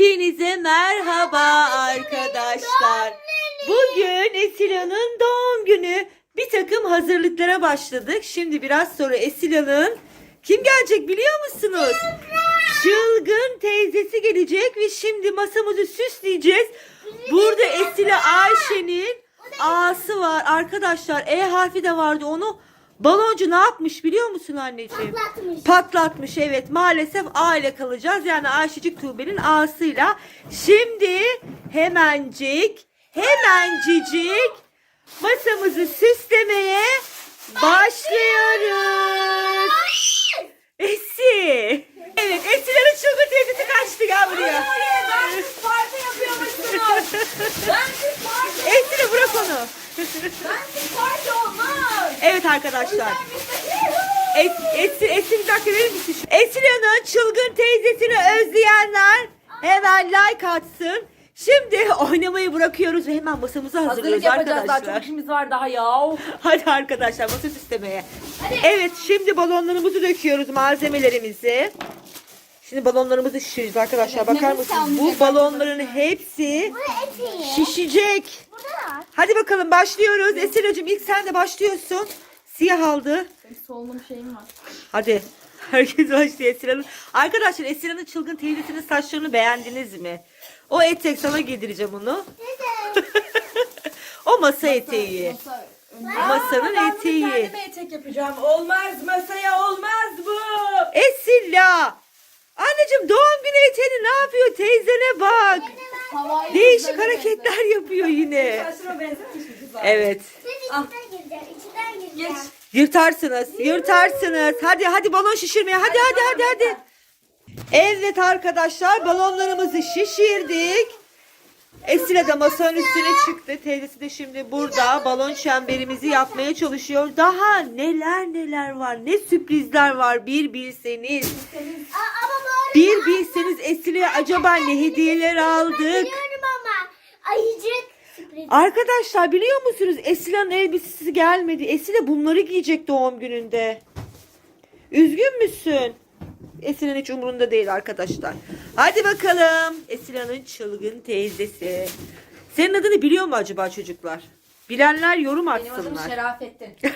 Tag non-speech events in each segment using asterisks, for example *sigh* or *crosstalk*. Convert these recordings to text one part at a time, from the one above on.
Hepinize merhaba arkadaşlar. Bugün Esila'nın doğum günü. Bir takım hazırlıklara başladık. Şimdi biraz sonra Esila'nın kim gelecek biliyor musunuz? Çılgın teyzesi gelecek ve şimdi masamızı süsleyeceğiz. Burada Esila Ayşe'nin A'sı var. Arkadaşlar E harfi de vardı. Onu baloncu ne yapmış biliyor musun anneciğim? Patlatmış. Patlatmış evet maalesef A ile kalacağız. Yani Ayşecik Tuğbe'nin A'sıyla. Şimdi hemencik hemencicik masamızı süslemeye başlıyoruz. Esi. Evet Esilerin çılgın teyzesi kaçtı gel buraya. Ben siz parti yapıyormuşsunuz. *laughs* Ben siz parti. Esile bırak onu. Evet arkadaşlar. Es, Esi, Esi bir dakika verir misin? Esile'nin çılgın teyzesini özleyenler hemen like atsın. Şimdi oynamayı bırakıyoruz ve hemen masamızı hazırlıyoruz Hazırlık yapacağız daha arkadaşlar. çok işimiz var daha ya. Hadi arkadaşlar masa süslemeye. Evet şimdi balonlarımızı döküyoruz malzemelerimizi. Şimdi balonlarımızı şişireceğiz arkadaşlar. Bakar mısınız? Bu balonların hepsi şişecek. Hadi bakalım başlıyoruz. Esiracığım ilk sen de başlıyorsun. Siyah aldı. Benim solunum şeyim var. Hadi. *laughs* Herkes başlıyor Esra'nın. Arkadaşlar Esra'nın çılgın teyzesinin saçlarını beğendiniz mi? O etek sana giydireceğim onu. *laughs* o masa eteği. Masa Masanın ben eteği. bunu kendime etek yapacağım. Olmaz masaya olmaz bu. Esilla. Anneciğim doğum günü eteğini ne yapıyor? Teyzene bak. Havai Değişik hareketler yapıyor yine. Evet. Sen içinden. Yırtarsınız, yırtarsınız. Hadi hadi balon şişirmeye. Hadi hadi hadi hadi. Evet arkadaşlar balonlarımızı şişirdik. Esile de masanın üstüne çıktı. Teyzesi de şimdi burada balon çemberimizi yapmaya çalışıyor. Daha neler neler var. Ne sürprizler var bir bilseniz. Bir bilseniz Esile'ye acaba ne hediyeler aldık. biliyorum ama. Ayıcık. Arkadaşlar biliyor musunuz Esile'nin elbisesi gelmedi. Esile bunları giyecek doğum gününde. Üzgün müsün? Esile'nin hiç umurunda değil arkadaşlar. Hadi bakalım. Esile'nin çılgın teyzesi. Senin adını biliyor mu acaba çocuklar? Bilenler yorum Benim adım atsınlar. Şerafettin. *laughs*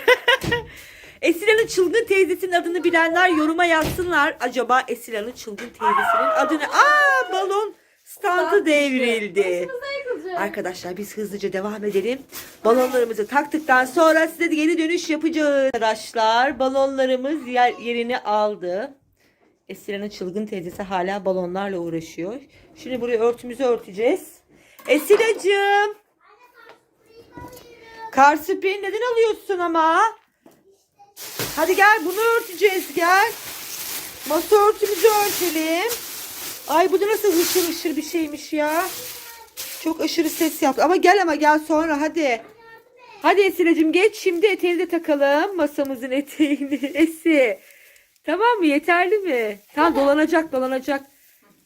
Esile'nin çılgın teyzesinin adını bilenler yoruma yazsınlar. Acaba Esile'nin çılgın teyzesinin adını... Aa balon standı devrildi. Başımıza yıkılacak. Arkadaşlar biz hızlıca devam edelim. Balonlarımızı taktıktan sonra size de geri dönüş yapacağız. Arkadaşlar balonlarımız yer, yerini aldı. Esile'nin çılgın teyzesi hala balonlarla uğraşıyor. Şimdi buraya örtümüzü örteceğiz. Esile'cığım. Kar spreyi neden alıyorsun ama? Hadi gel bunu örteceğiz gel. Masa örtümüzü örtelim. Ay bu da nasıl hışır hışır bir şeymiş ya. Çok aşırı ses yaptı. Ama gel ama gel sonra hadi. Hadi Esile'cim geç şimdi eteğini de takalım. Masamızın eteğini. *laughs* Esi. Tamam mı? Yeterli mi? Tamam dolanacak dolanacak.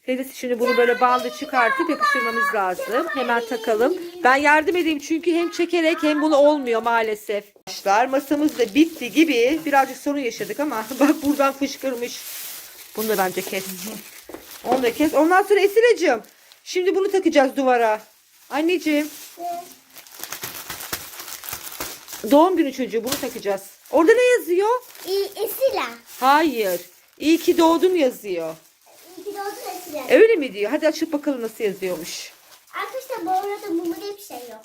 Teyzesi şimdi bunu böyle bandı çıkartıp yapıştırmamız lazım. Hemen takalım. Ben yardım edeyim çünkü hem çekerek hem bunu olmuyor maalesef. Arkadaşlar masamız da bitti gibi. Birazcık sorun yaşadık ama *laughs* bak buradan fışkırmış. Bunu da bence kes. Onu da kes. Ondan sonra Esile'cim. Şimdi bunu takacağız duvara. Anneciğim. Doğum günü çocuğu bunu takacağız. Orada ne yazıyor? İyi, Esila. Hayır. İyi ki doğdun yazıyor. İyi ki doğdun Esila. Öyle mi diyor? Hadi açıp bakalım nasıl yazıyormuş. Arkadaşlar bu arada mumu diye bir şey yok.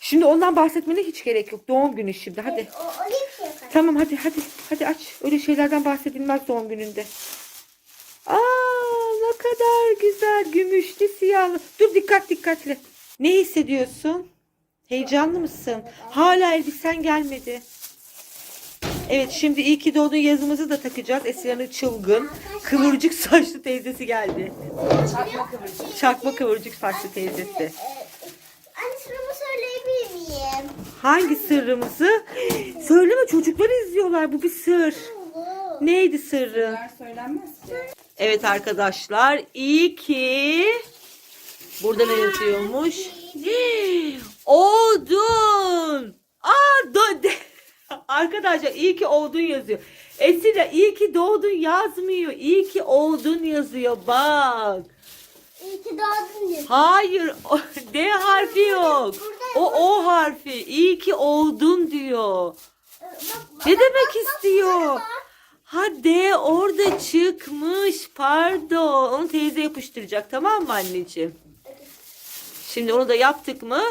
Şimdi ondan bahsetmene hiç gerek yok. Doğum günü şimdi. Hadi. O, o diye bir şey yok. Tamam hadi hadi. Hadi aç. Öyle şeylerden bahsedilmez doğum gününde. Aa ne kadar güzel. Gümüşlü siyahlı. Dur dikkat dikkatli. Ne hissediyorsun? Heyecanlı mısın? Hala elbisen gelmedi. Evet şimdi iyi ki doğdun yazımızı da takacağız. Esra'nın çılgın, kıvırcık saçlı teyzesi geldi. Çakma kıvırcık. Çakma kıvırcık saçlı teyzesi. Anne sıramı söyleyebilir miyim? Hangi sırrımızı? Söyleme çocuklar izliyorlar. Bu bir sır. Neydi söylenmez ki. Evet arkadaşlar iyi ki burada ne yazıyormuş? Odun. Aa do de- Arkadaşlar iyi ki oldun yazıyor. Esile iyi ki doğdun yazmıyor. İyi ki oldun yazıyor bak. ki doğdun diyor. Hayır. D harfi yok. O O harfi. İyi ki oldun diyor. Ne demek istiyor? Ha D orada çıkmış. Pardon. Onu teyze yapıştıracak. Tamam mı anneciğim? Şimdi onu da yaptık mı?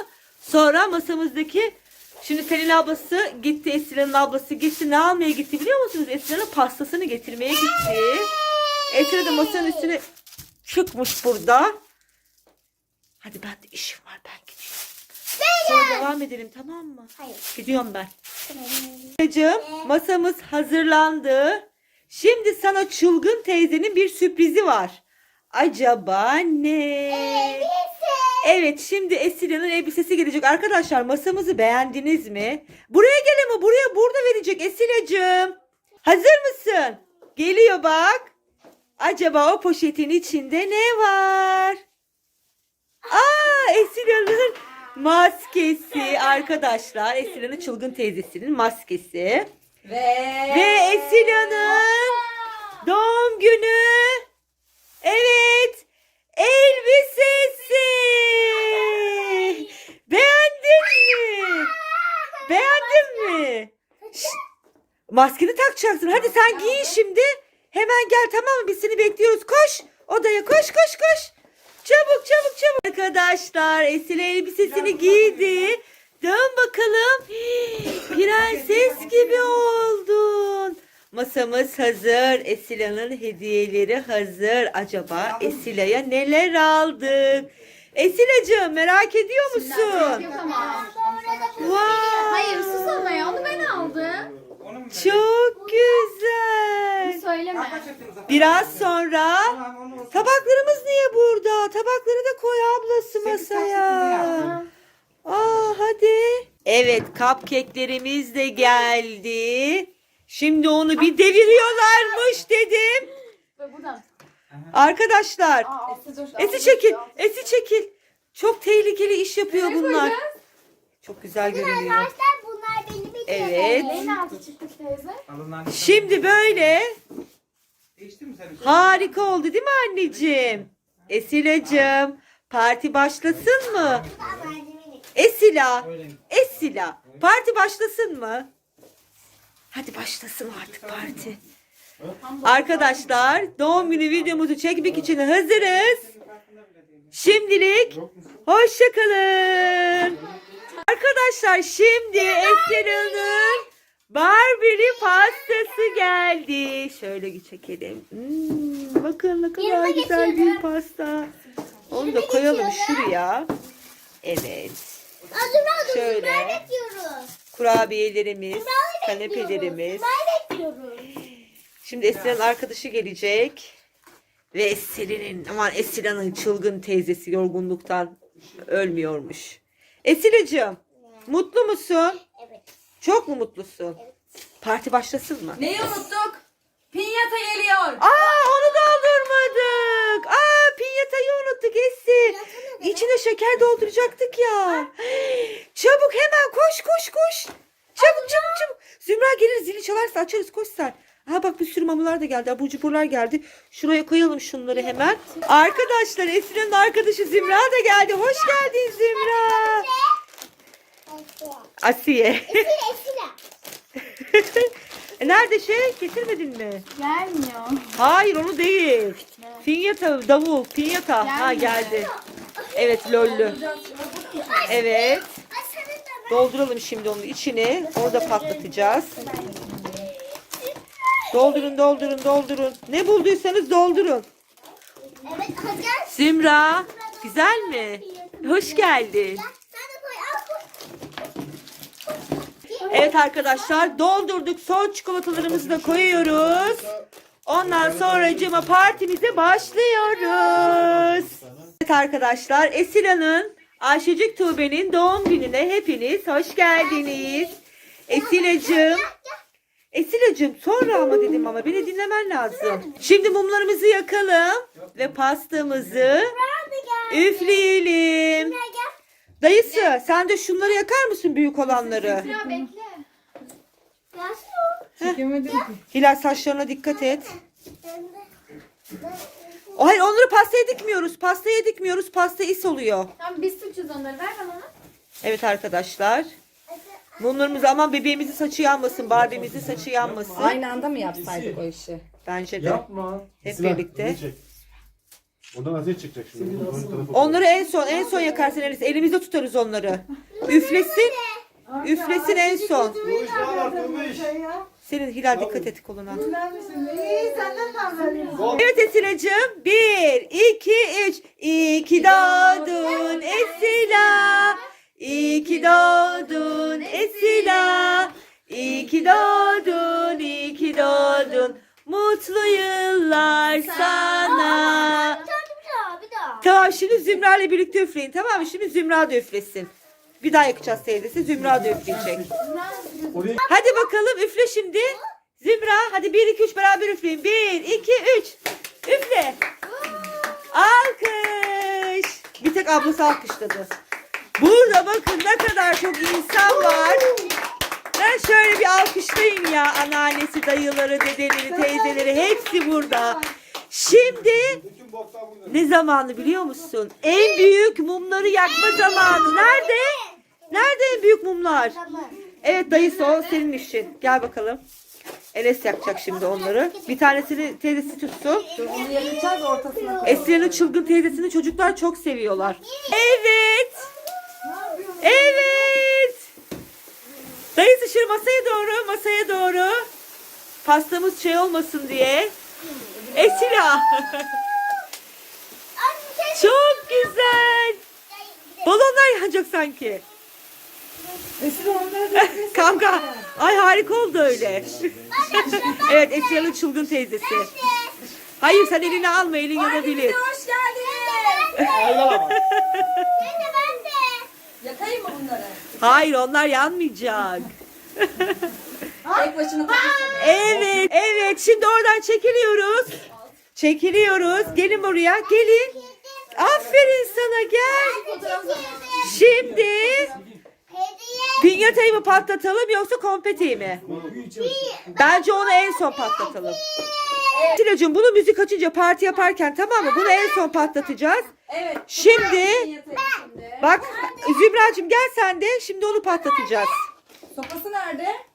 Sonra masamızdaki Şimdi Selin ablası gitti, Esra'nın ablası gitti. Ne almaya gitti biliyor musunuz? Esra'nın pastasını getirmeye gitti. Esra da masanın üstüne çıkmış burada. Hadi ben de işim var ben gidiyorum. Sonra devam edelim tamam mı? Hayır. Gidiyorum ben. Anneciğim, masamız hazırlandı. Şimdi sana çılgın teyzenin bir sürprizi var. Acaba ne? Evet şimdi Esile'nin elbisesi gelecek. Arkadaşlar masamızı beğendiniz mi? Buraya gel ama buraya burada verecek Esile'cim. Hazır mısın? Geliyor bak. Acaba o poşetin içinde ne var? Aa Esile'nin maskesi arkadaşlar. Esile'nin çılgın teyzesinin maskesi. Ve... Ve Esile'nin doğum günü. Evet. Elbisesi. Beğendin mi? Beğendin mi? Şşt, Maskeni takacaksın. Hadi sen giyin şimdi. Hemen gel tamam mı? Biz seni bekliyoruz. Koş. Odaya koş koş koş. Çabuk çabuk çabuk. Arkadaşlar Esile elbisesini giydi. Dön bakalım. *gasps* Prenses gibi oldun. Masamız hazır. Esile'nin hediyeleri hazır. Acaba Esile'ye neler aldık? Esile'cığım merak ediyor musun? Yok ama. Wow. Hayır sus ama ya onu ben aldım. Çok güzel. Söyleme. Biraz sonra tabaklarımız niye burada? Tabakları da koy ablası masaya. Aa hadi. Evet cupcake'lerimiz de geldi. Şimdi onu bir deviriyorlarmış dedim. Ve buradan. Arkadaşlar. Esi çekil. Esi çekil. Çok tehlikeli iş yapıyor bunlar. Çok güzel görünüyor. Arkadaşlar bunlar benim bir Evet. Neyin altı çıkmış teyze? Alından Şimdi böyle Değişti mi senin? harika oldu değil mi anneciğim? Esile'cim parti başlasın mı? Esila. Öyle? Esila. Parti başlasın mı? Hadi başlasın artık parti. Arkadaşlar doğum günü videomuzu çekmek için hazırız. Şimdilik hoşçakalın. Arkadaşlar şimdi Esila'nın Barbie'li pastası geldi. Şöyle çekelim. Hmm, bakın ne kadar Yanına güzel bir geçiyorum. pasta. Onu da koyalım şuraya. Evet. Şöyle. Şöyle. bekliyoruz. Kurabiyelerimiz, kanepelerimiz. Ben bekliyoruz. Şimdi Esra'nın arkadaşı gelecek. Ve Esra'nın, aman Esra'nın çılgın teyzesi yorgunluktan ölmüyormuş. Esra'cığım, mutlu musun? Evet. Çok mu mutlusun? Parti başlasın mı? Neyi unuttuk? Pinyata geliyor. Aa onu doldurmadık. Aa pinyatayı unuttuk Esi. İçine şeker dolduracaktık ya. Çabuk hemen koş koş koş. Çabuk çabuk çabuk. Zümra gelir zili çalarsa açarız koş sen. Ha bak bir sürü mamular da geldi. Abur cuburlar geldi. Şuraya koyalım şunları hemen. Arkadaşlar Esra'nın arkadaşı Zümra da geldi. Hoş geldin Zümra. Asiye. Esile *laughs* esile. E, Nerede şey? Getirmedin mi? Gelmiyor. Hayır onu değil. Pinyata davul. Pinyata. Ha geldi. Evet lollü. Evet. Dolduralım şimdi onun içini. Orada patlatacağız. Doldurun doldurun doldurun. Ne bulduysanız doldurun. Evet. Zümra. Güzel mi? Hoş geldin. Sen de koy al koy. Evet arkadaşlar doldurduk. Son çikolatalarımızı da koyuyoruz. Ondan sonra cima partimize başlıyoruz. Evet arkadaşlar Esila'nın Ayşecik Tuğbe'nin doğum gününe hepiniz hoş geldiniz. Esila'cığım. Esila'cığım sonra ama dedim ama beni dinlemen lazım. Şimdi mumlarımızı yakalım ve pastamızı üfleyelim. Dayısı sen de şunları yakar mısın büyük olanları? Ya bekle. Gelsin o. Çekemedim ki. Hilal saçlarına dikkat et. O hayır onları pastaya dikmiyoruz. Pastaya dikmiyoruz. Pasta is oluyor. Tamam biz suçuz onları. Ver bana onu. Evet arkadaşlar. Mumlarımız aman bebeğimizin saçı yanmasın. Barbie'mizin saçı yanmasın. Aynı anda mı yapsaydık o işi? Bence de. Yapma. Hep Sinan, birlikte. bizi Oradan ateş çıkacak şimdi. Onları en son en son yakarsın Elis. Elimizde tutarız onları. Üflesin. Üflesin en son. Var? Senin Hilal dikkat et koluna. İyi senden fazla Evet Esile'cim. Bir, iki, üç. İyi ki doğdun Esila. İyi ki doğdun Esila. İyi ki doğdun, iyi ki doğdun. Mutlu yıllar sana. Tamam şimdi Zümra ile birlikte üfleyin tamam mı? Şimdi Zümra da üflesin. Bir daha yakacağız teyzesi. Zümra da üfleyecek. Hadi bakalım üfle şimdi. Zümra hadi 1 2 3 beraber üfleyin. 1 2 3. Üfle. Alkış. Bir tek ablası alkışladı. Burada bakın ne kadar çok insan var. Ben şöyle bir alkışlayayım ya. Anneannesi, dayıları, dedeleri, teyzeleri hepsi burada. Şimdi ne zamanı biliyor musun? En büyük mumları yakma zamanı. Nerede? Nerede en büyük mumlar? Evet dayısı o senin işin. Gel bakalım. Enes yakacak şimdi onları. Bir tanesini teyzesi tutsun. Onu yakacağız ortasına koyalım. Esra'nın çılgın teyzesini çocuklar çok seviyorlar. Evet. Evet. Dayısı şu masaya doğru, masaya doğru. Pastamız şey olmasın diye. Esra. Çok güzel. Balonlar yanacak sanki. Kanka. Ay harika oldu öyle. evet Esra'nın çılgın teyzesi. Hayır sen elini alma elin yanabilir. Hoş geldiniz. Ben de. Yakayım mı bunları? Hayır onlar yanmayacak. *laughs* Tek başına. Evet evet şimdi oradan çekiliyoruz. Çekiliyoruz. Gelin buraya gelin. Aferin sana gel. Şimdi pinyatayı mı patlatalım yoksa konfetiyi mi? Bence onu en son patlatalım. Silacığım bunu müzik açınca parti yaparken tamam mı? Bunu en son patlatacağız. Evet. Şimdi. bak Zübracığım gel sen de şimdi onu patlatacağız. Sopası nerede?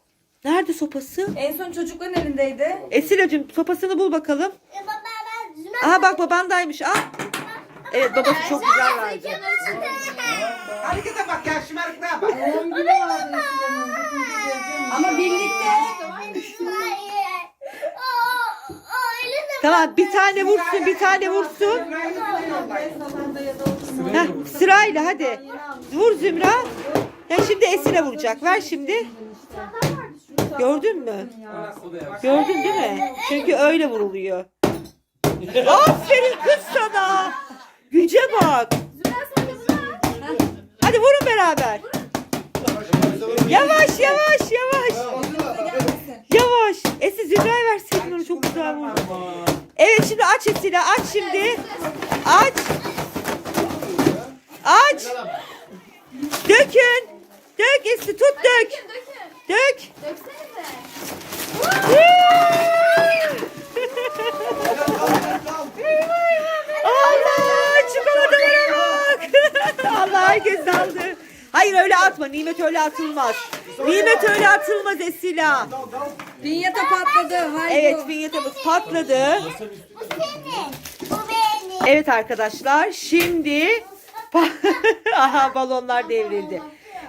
Nerede sopası? En son çocukların elindeydi. Esilacığım sopasını bul bakalım. E, Baba ben Zümer. Aha bak babandaymış. Al. Evet babası çok güzel verdi. Harekete bak ya şımarıklığa bak. Ama birlikte. Tamam bir tane vursun bir tane vursun. Heh, sırayla hadi. Vur Zümra. Ya şimdi Esile vuracak. Ver şimdi. Gördün mü? Gördün değil mi? Çünkü öyle vuruluyor. Aferin kız sana. Güce bak. Hadi vurun beraber. Yavaş yavaş yavaş. Yavaş. Esi Zümra'ya verseydin onu çok güzel vurdu. Evet şimdi aç Esile aç şimdi. Aç. Aç. Dökün. Dök Esi tut dök. Dök. Allah *laughs* çikolatalara bak. *laughs* Allah herkes aldı. Hayır öyle atma. Nimet öyle atılmaz. Nimet öyle atılmaz Esila. Pinyata patladı. Haydi. Evet pinyatamız patladı. Bu senin. Bu benim. Evet arkadaşlar şimdi *laughs* aha balonlar devrildi.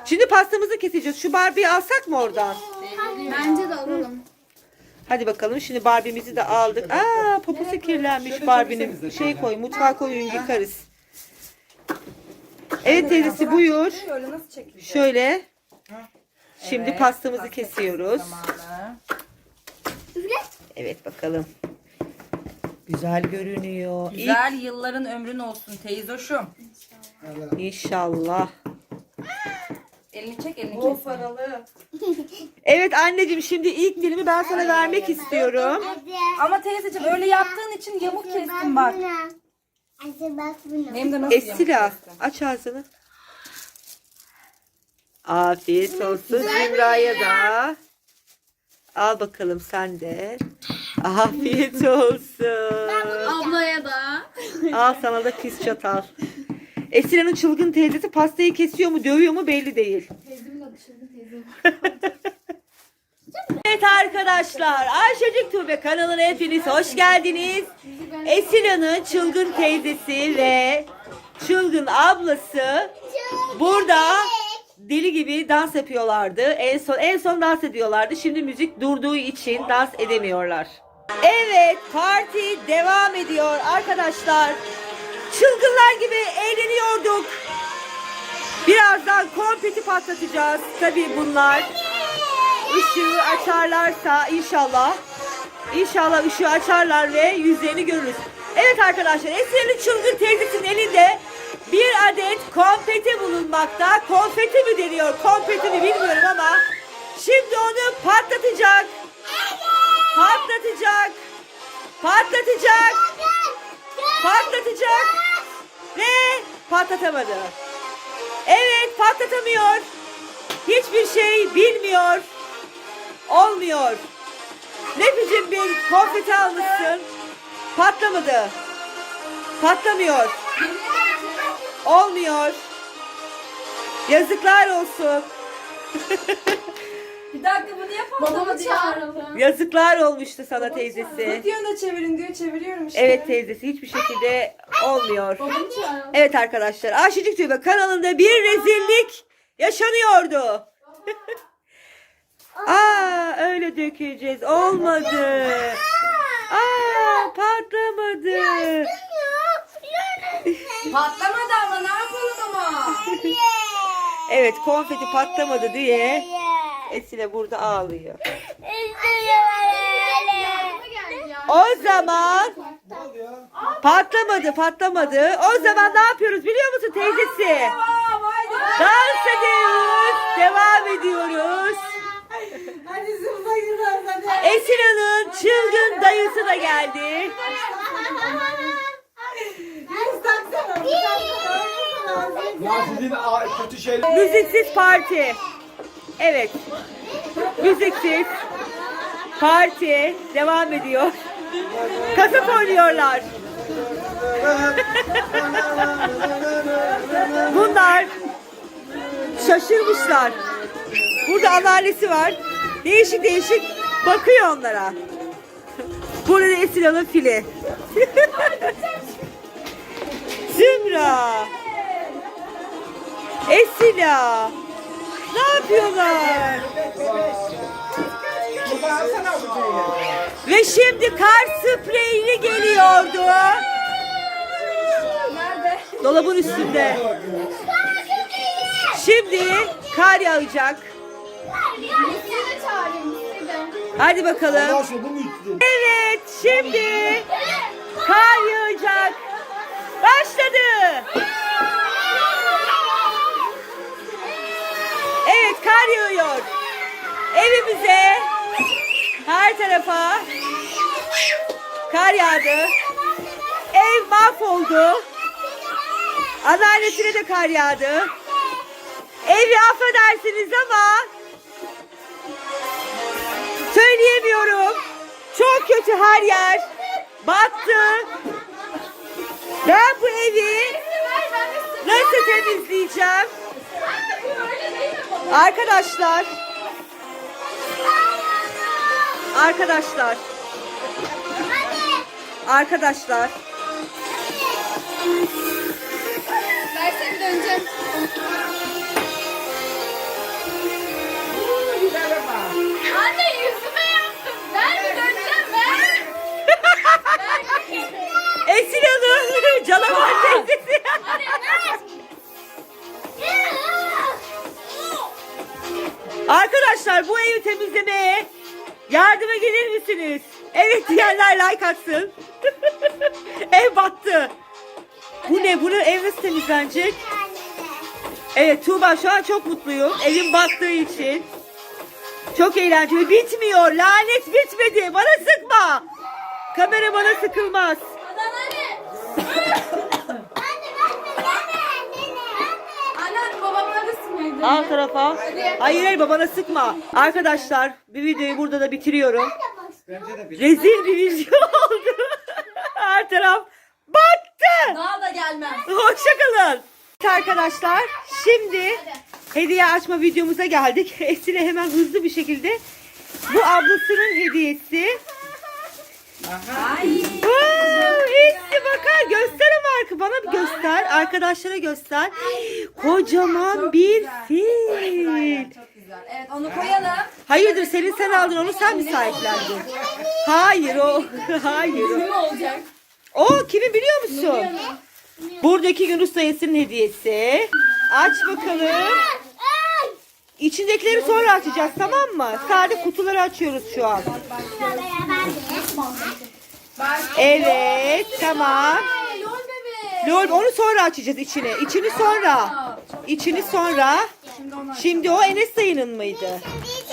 Şimdi pastamızı keseceğiz. Şu Barbie'yi alsak mı oradan? Bence de alalım. Hadi bakalım şimdi Barbie'mizi de aldık. Aa poposu kirlenmiş Barbie'nin. Şey koy mutfağa koyun yıkarız. Evet teyzesi buyur. Öyle nasıl çekiyor? Şöyle. Şimdi Evet, pastamızı pasta kesiyoruz. zamanı. Evet bakalım. Güzel görünüyor. İlk- Güzel yılların ömrün olsun teyzoşum. İnşallah. Elini çek elini kes. *laughs* Evet anneciğim şimdi ilk dilimi ben sana vermek istiyorum. Hadi. Ama teyzeciğim öyle yaptığın için yamuk kestin bak. Hadi bak bunu. Benim de nasıl yamuk Esila kestin? aç ağzını. Afiyet olsun Zümra'ya da. Al bakalım sen de. Afiyet *laughs* olsun. Ablaya da. Al sana da pis çatal. Esile'nin çılgın teyzesi pastayı kesiyor mu dövüyor mu belli değil. Teyzemin adı Çılgın. Evet arkadaşlar Ayşecik Tuğbe kanalına hepiniz hoş geldiniz. Esile'nin çılgın teyzesi ve çılgın ablası burada deli gibi dans yapıyorlardı. En son en son dans ediyorlardı. Şimdi müzik durduğu için dans edemiyorlar. Evet parti devam ediyor arkadaşlar. Çılgınlar gibi eğleniyorduk. Birazdan konfeti patlatacağız. Tabii bunlar ışığı açarlarsa inşallah inşallah ışığı açarlar ve yüzlerini görürüz. Evet arkadaşlar Esra'nın çılgın teyzesinin elinde bir adet konfeti bulunmakta. Konfeti mi deniyor konfeti mi bilmiyorum ama şimdi onu patlatacak. Patlatacak. Patlatacak. Patlatacak. Ve patlatamadı. Evet patlatamıyor. Hiçbir şey bilmiyor. Olmuyor. Ne biçim bir konfeti almışsın. Patlamadı. Patlamıyor. Olmuyor. Yazıklar olsun. *laughs* Bir dakika bunu yapamadım. Babamı çağıralım. Yazıklar olmuştu sana teyzesi. Diyor da çevirin diyor çeviriyorum işte. Evet teyzesi hiçbir şekilde olmuyor. Babamı çağıralım. Evet arkadaşlar Ayşecik Tübe kanalında bir rezillik yaşanıyordu. Aa öyle dökeceğiz. Olmadı. Aa patlamadı. Patlamadı ama ne yapalım ama. Evet konfeti patlamadı diye Esile burada ağlıyor. O zaman patlamadı patlamadı. O zaman ne yapıyoruz biliyor musun teyzesi? Dans ediyoruz. Devam ediyoruz. Esile'nin çılgın dayısı da geldi. Ya sizin kötü şeyler. Müziksiz parti. Evet. Müziksiz parti devam ediyor. Kasap oynuyorlar. *laughs* Bunlar şaşırmışlar. Burada anneannesi var. Değişik değişik bakıyor onlara. Burada da fili. *laughs* Zümra. Esila. Ne yapıyorlar? Ve şimdi kar spreyini geliyordu. Nerede? Dolabın üstünde. Şimdi kar yağacak. Hadi bakalım. Evet şimdi kar yağacak. Başladı. Evet kar yağıyor. Evimize her tarafa kar yağdı. Ev mahvoldu. Anneannesine de kar yağdı. Evi affedersiniz ama söyleyemiyorum. Çok kötü her yer. Battı. Ben bu evi nasıl temizleyeceğim? Arkadaşlar. Arkadaşlar. Arkadaşlar. Versene döneceğim. Anne yüzüme yaptım. Ben döneceğim ben. *laughs* Esin Hanım. Canavar teyzesi. Arkadaşlar bu evi temizlemeye yardıma gelir misiniz? Evet diyenler like atsın. *laughs* Ev battı. Bu ne? Bunu ev nasıl temizlenecek? Evet Tuğba şu an çok mutluyum. Evim battığı için. Çok eğlenceli. Bitmiyor. Lanet bitmedi. Bana sıkma. Kamera bana sıkılmaz. Anne babamla da simeydi. Al tarafa. Hayır hayır babana sıkma. Arkadaşlar bir videoyu burada da bitiriyorum. Rezil bir video *laughs* oldu. Her taraf battı. Daha da gelmem. Hoşçakalın. Arkadaşlar şimdi hediye açma videomuza geldik. *laughs* Esile hemen hızlı bir şekilde bu ablasının hediyesi. Ay. Wow, Esli bakar göster ama arka bana bir göster. Arkadaşlara göster. Kocaman bir fil. Çok güzel. Evet onu koyalım. Hayırdır senin sen aldın onu sen mi sahiplendin? Hayır o. *laughs* Hayır o. Ne olacak? O kimin biliyor musun? Buradaki Yunus dayısının hediyesi. Aç bakalım. İçindekileri sonra açacağız tamam mı? Sadece kutuları açıyoruz şu an. Evet tamam. Lol onu sonra açacağız içini. İçini sonra. İçini sonra. Şimdi o Enes dayının mıydı?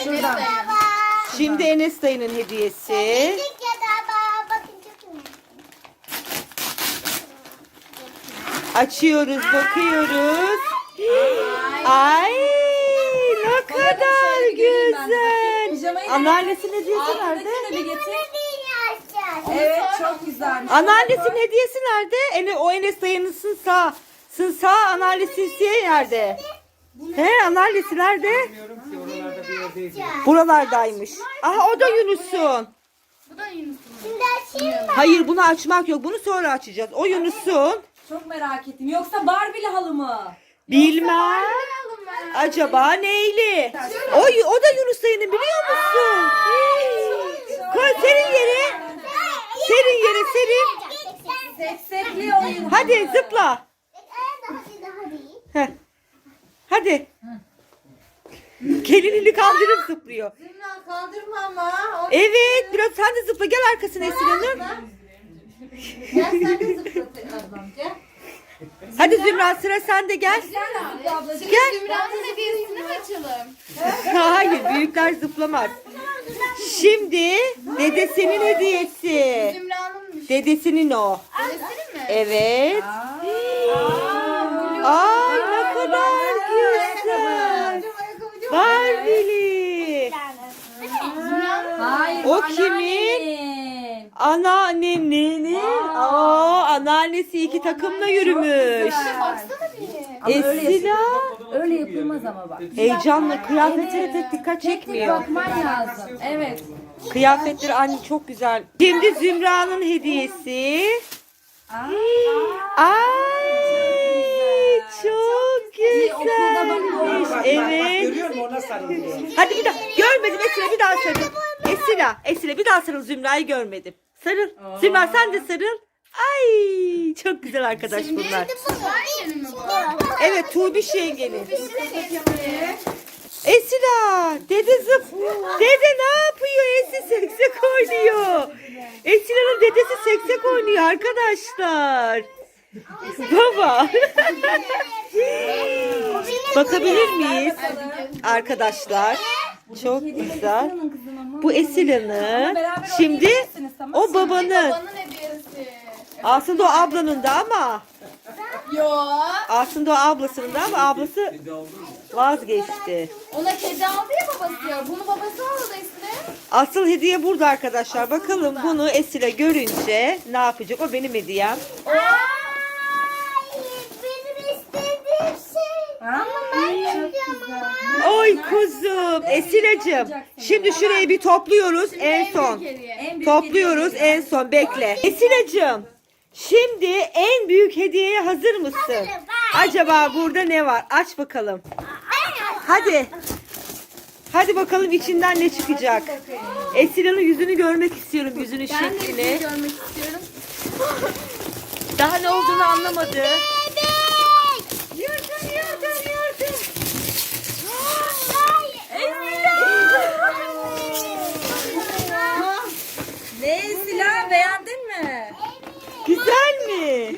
Şuradan. Şimdi Enes dayının hediyesi. Açıyoruz, bakıyoruz. Ay ne kadar güzel. Anneannesinin hediyesi nerede? Evet çok güzel. Anneannesinin hediyesi nerede? Ene, o Enes dayınısın sağ. Sın sağ anneannesi nerede? He anneannesi nerede? Bilmiyorum ki oralarda bir yerdeyiz. ya. Buralardaymış. Aha o da Yunus'un. Bu da Yunus'un. Şimdi açayım mı? Hayır bunu açmak yok. Bunu sonra açacağız. O Yunus'un. Çok merak ettim. Yoksa Barbie'li halı mı? Bilmem. Acaba neyli? O, o da Yunus dayının biliyor musun? Koy serin yere. Serin yere serin. Seksekli oyun. Hadi zıpla. Hadi daha değil. Heh. Hadi. Gelinini kaldırıp zıplıyor. Zümra kaldırma ama. Evet biraz sen de zıpla. Gel arkasına Esin'in. Gel sen de zıplatın ablam gel. Hadi Zümra sıra sende gel. Gel. Zümra'nın hediyesini mi açalım? *laughs* Hayır büyükler zıplamaz. Şimdi dedesinin hediyesi. Zümra'nınmış. Dedesinin o. Dedesinin mi? Evet. Ay ne kadar güzel. Barbie'li. Hayır. O kimin? Anneannenin. Aa, anneannesi iki takımla yürümüş. Baksana bir. Ama öyle Esila. Öyle yapılmaz ama bak. Heyecanla kıyafetleri pek dikkat Tek tek çekmiyor. bakman lazım. Evet. Kıyafetleri anne çok güzel. Şimdi Zümra'nın hediyesi. Aa, Ay çok güzelmiş. Evet. görüyor musun ona sarılıyor. Hadi bir daha. Görmedim Esra bir daha sarıl. Esra, Esra bir daha sarıl Zümra'yı görmedim. Sarıl. Zümra sen de sarıl. Ay çok güzel arkadaş bunlar. Mi bu? Evet Tuğbiş yengenin. Esra dede zıp. Dede ne yapıyor? Esi seksek oynuyor. Esra'nın dedesi seksek oynuyor arkadaşlar. Baba. Bakabilir miyiz? Arkadaşlar çok güzel. Bu Esila'nın. Şimdi o babanın. Aslında o ablanın da ama. Yo. Aslında o ablasının da ama ablası vazgeçti. Ona kedi aldı ya babası. Bunu babası aldı işte. Asıl hediye burada arkadaşlar. Bakalım bunu Esile görünce ne yapacak? O benim hediyem. Ay, benim istediğim şey. Ama Ben istiyorum ama. Oy kuzum. Esilacığım. Şimdi şurayı bir topluyoruz en son. en büyük Topluyoruz en son. Bekle. Esilacığım. Şimdi en büyük hediyeye hazır mısın? Acaba burada ne var? Aç bakalım. Hadi. Hadi bakalım içinden ne çıkacak. Esile'nin yüzünü görmek istiyorum. Yüzünün şeklini. Görmek istiyorum. Daha ne olduğunu anlamadı. Yürüdüm, yürüdüm, yürüdüm. Ne Esila beğendin mi? Güzel mi?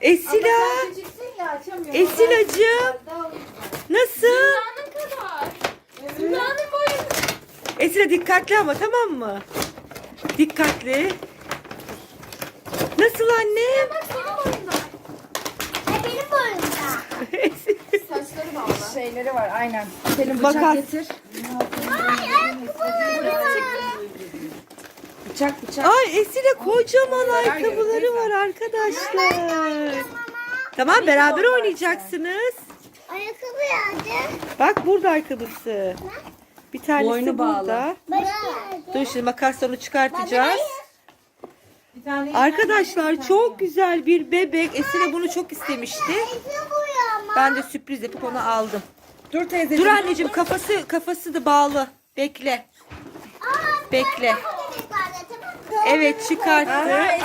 Esila. Esilacığım. Nasıl? Zümra'nın boyu. Esila dikkatli ama tamam mı? Dikkatli. Nasıl annem? Bak senin boyunda. Benim boyumda. Saçları bağlı. Şeyleri var aynen. Senin Makas. getir. Ay ayakkabılarım var. Bıçak bıçak. Ay Esile kocaman ayakkabıları var arkadaşlar. Tamam beraber oynayacaksınız. Ayakkabı yerde. Bak burada ayakkabısı. Bir tanesi Boynu bağlı. burada. Dur şimdi makasla onu çıkartacağız. Bir tane Arkadaşlar çok güzel bir bebek. Esile bunu çok istemişti. Ben de sürpriz yapıp onu aldım. Dur teyzeciğim. Dur anneciğim kafası kafası da bağlı. Bekle. Bekle. Evet çıkarttı.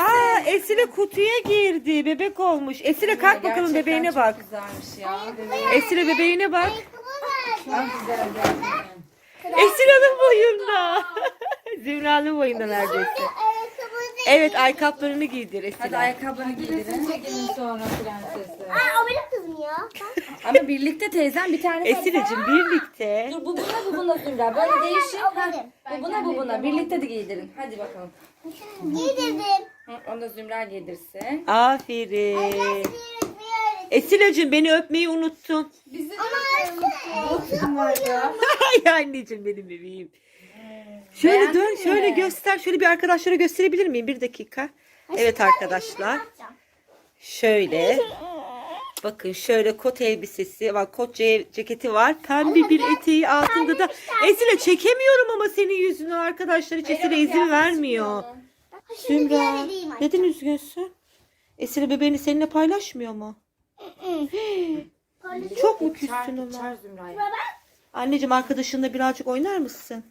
Aa Esile kutuya girdi. Bebek olmuş. Esile kalk bakalım bebeğine bak. Güzelmiş ya. Esile bebeğine bak. Esile'nin boyunda. *laughs* Zümra'nın boyunda neredeyse. Evet ayakkabılarını giydir Hadi Esile. ayakkabını giydirin. Çekilin sonra prensesi. Aa, o benim kızım ya. Ama birlikte teyzem bir tane Esile'cim birlikte. Dur bu buna bu buna Zümra. Böyle değişin. Ha. Bu buna bu buna. Birlikte de giydirin. Hadi bakalım. Giydirdim. Hı, Onu da Zümra giydirsin. Aferin. Bir Esile'cim beni öpmeyi unuttun. Ama ayakkabı. Ay anneciğim benim bebeğim. Şöyle Beğendin dön, mi? şöyle göster. Şöyle bir arkadaşlara gösterebilir miyim? Bir dakika. Evet arkadaşlar. Şöyle. Bakın şöyle kot elbisesi var. Kot ce- ceketi var. Pembe bir eteği altında da. Esile çekemiyorum ama senin yüzünü arkadaşlar. Hiç Esile izin vermiyor. Zümra. Neden üzgünsün? Esile bebeğini seninle paylaşmıyor mu? Çok mu küstün ama? Anneciğim arkadaşınla birazcık oynar mısın?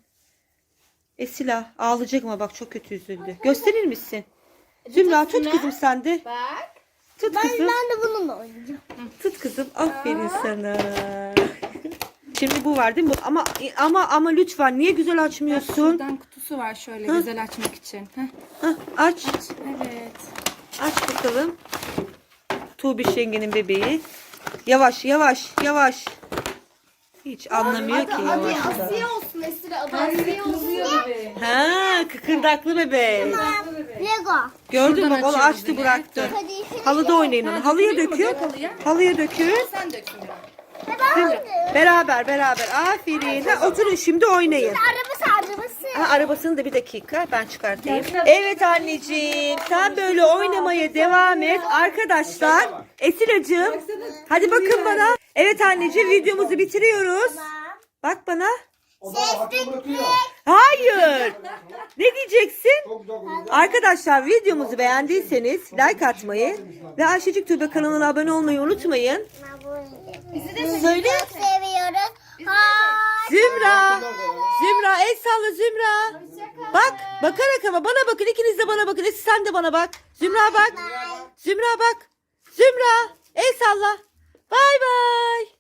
Esila ağlayacak ama bak çok kötü üzüldü. Gösterir misin? Zümra tut kızım sen de. Bak. Tut Ben, kızım. ben de bununla oynayacağım. Tut kızım. Aferin sana. Şimdi bu var değil mi? Bu- Ama ama ama lütfen niye güzel açmıyorsun? Şuradan kutusu var şöyle güzel açmak için. Hah, aç. Evet. Aç bakalım. Tuğbi Şengen'in bebeği. Yavaş yavaş yavaş. Hiç anlamıyor ki yavaş da. olsun Esra. Adı Asiye olsun. Ha, kıkırdaklı bebek. Lego. Gördün mü? Şuradan Onu açıyoruz açtı yine. bıraktı. Halıda oynayın onu. Halıya dökün. Dök halıya. Halıya dökün. Sen dök Zümra. Beraber beraber. Aferin. Ha, oturun şimdi oynayın. Arabası arabası. Ha, arabasını da bir dakika ben çıkartayım. Evet anneciğim sen böyle oynamaya devam et. Arkadaşlar Esilacığım hadi bakın bana. Evet anneciğim videomuzu bitiriyoruz. Bak bana. Hayır. Ne diyeceksin? Arkadaşlar videomuzu beğendiyseniz like atmayı ve Ayşecik Tübe kanalına abone olmayı unutmayın. Bizi de Söyle. Zümra. Zümra el salla Zümra. Bak bakarak ama bana bakın ikiniz de bana bakın. Esin sen de bana bak. Zümra bak. Zümra bak. Zümra el salla. Bay bay.